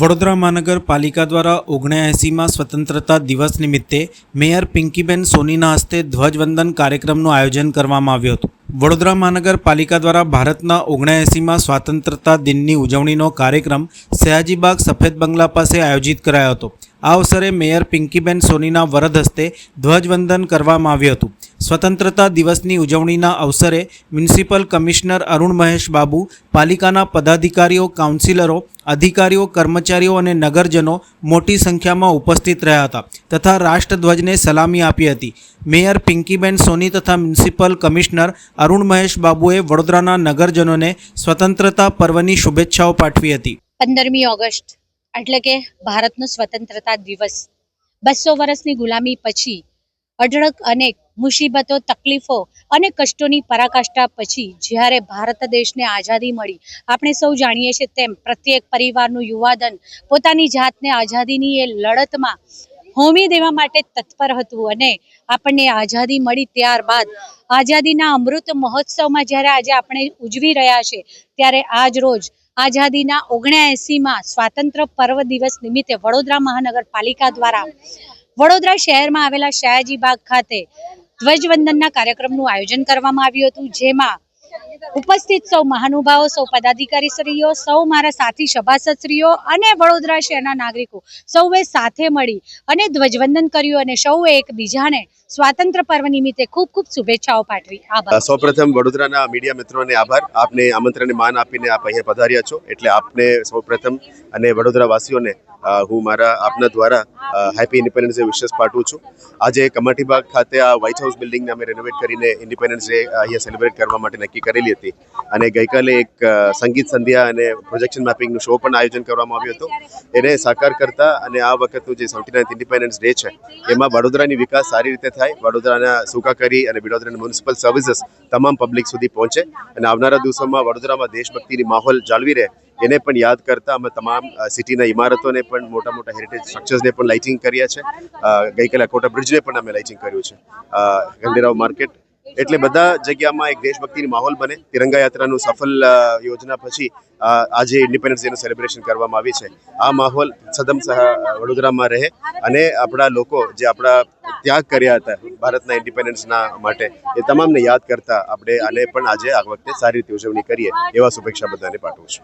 વડોદરા મહાનગરપાલિકા દ્વારા ઓગણએંસીમાં સ્વતંત્રતા દિવસ નિમિત્તે મેયર પિંકીબેન સોનીના હસ્તે ધ્વજવંદન કાર્યક્રમનું આયોજન કરવામાં આવ્યું હતું. વડોદરા મહાનગરપાલિકા દ્વારા ભારતના ઓગણએંસીમાં સ્વાતંત્રતા દિનની ઉજવણીનો કાર્યક્રમ સયાજીબાગ સફેદ બંગલા પાસે આયોજિત કરાયો હતો. આ અવસરે મેયર પિંકીબેન સોનીના વરદ હસ્તે ધ્વજવંદન કરવામાં આવ્યું હતું. સ્વતંત્રતા દિવસની ઉજવણીના અવસરે મ્યુનિસિપલ કમિશનર અરુણ મહેશ બાબુ, પાલિકાના પદાધિકારીઓ, કાઉન્સિલરો, અધિકારીઓ, કર્મચારીઓ અને નગરજનો મોટી સંખ્યામાં ઉપસ્થિત રહ્યા હતા તથા રાષ્ટ્રધ્વજને સલામી આપી હતી. મેયર પિંકીબેન સોની તથા મ્યુનિસિપલ કમિશનર અરુણ મહેશ બાબુએ વડોદરાના નગરજનોને સ્વતંત્રતા પર્વની શુભેચ્છાઓ પાઠવી હતી. પંદરમી ઓગસ્ટ, એટલે કે ભારતનો સ્વતંત્રતા દિવસ. બસો વર્ષની ગુલામી પછી અઢળક અનેક મુસીબતો, તકલીફો અને કષ્ટોની પરાકાષ્ઠા પછી જ્યારે ભારત દેશને આઝાદી મળી, આપણે સૌ જાણીએ છીએ તેમ પ્રત્યેક પરિવારનું યુવાધન પોતાની જાતને આઝાદીની એ લડતમાં હોમી દેવા માટે તત્પર હતું અને આપણને આઝાદી મળી ત્યારબાદ આઝાદીના અમૃત મહોત્સવમાં જ્યારે આજે આપણે ઉજવી રહ્યા છે ત્યારે આજ રોજ આઝાદીના ઓગણએંસીમાં સ્વાતંત્ર્ય પર્વ દિવસ નિમિત્તે વડોદરા મહાનગરપાલિકા દ્વારા વડોદરા શહેરમાં આવેલા શાહજી બાગ ખાતે ધ્વજવંદનના કાર્યક્રમનું આયોજન કરવામાં આવ્યું હતું, જેમાં ઉપસ્થિત સૌ મહાનુભાવો, સૌ પદાધિકારીશ્રીઓ, સૌ મારા સાથી સભાસદશ્રીઓ અને વડોદરા શહેરના નાગરિકો સૌએ સાથે મળી અને ધ્વજવંદન કર્યું અને સૌએ એકબીજાને સ્વાતંત્ર્ય પર્વ નિમિત્તે ખૂબ ખૂબ શુભેચ્છાઓ પાઠવી. આભાર. સૌપ્રથમ વડોદરાના મીડિયા મિત્રોને આભાર. આપને આમંત્રણને માન આપીને આપ અહીંયા પધાર્યા છો. એટલે આપને સૌપ્રથમ અને વડોદરા વાસીઓને હું મારા આપના દ્વારા હેપી ઇન્ડિપેન્ડન્સ ડે વિશેષ પાઠવું છું. આજે કમાટીબાગ ખાતે આ વ્હાઇટ હાઉસ બિલ્ડિંગને અમે રેનોવેટ કરીને ઇન્ડિપેન્ડન્સ ડે અહીંયા સેલિબ્રેટ કરવા માટે નક્કી કરેલી હતી. અને ગઈકાલે એક સંગીત સંધ્યા અને પ્રોજેક્શન મેપિંગનું શો પણ આયોજન કરવામાં આવ્યું હતું. એને સાકાર કરતા અને આ વખતનું જે સેવન્ટી નાઇન્થ ઇન્ડિપેન્ડન્સ ડે છે, એમાં વડોદરાની વિકાસ સારી રીતે થાય, વડોદરાના સુકાકારી અને વડોદરાના મ્યુનિસિપલ સર્વિસીસ તમામ પબ્લિક સુધી પહોંચે અને આવનારા દિવસોમાં વડોદરામાં દેશભક્તિની માહોલ જાળવી રહે એને પણ યાદ કરતા અમે તમામ સિટીના ઇમારતોને પણ મોટા મોટા હેરિટેજ સ્ટ્રક્ચર્સને પણ લાઇટિંગ કર્યા છે. ગઈકાલે કોટા બ્રિજને પણ અમે લાઇટિંગ કર્યું છે. ગંડેરાવ માર્કેટ એટલે બધા જગ્યામાં એક દેશભક્તિની માહોલ બને. તિરંગા યાત્રાનું સફળ યોજના પછી આજે ઇન્ડિપેન્ડન્સ ડેનું સેલિબ્રેશન કરવામાં આવી છે. આ માહોલ સદમ વડોદરામાં રહે અને આપણા લોકો જે આપણા ત્યાગ કર્યા હતા ભારતના ઇન્ડિપેન્ડન્સના માટે, એ તમામને યાદ કરતા આપણે આને પણ આજે આ વખતે સારી રીતે ઉજવણી કરીએ એવા શુભેચ્છા બધાને પાઠવું છું.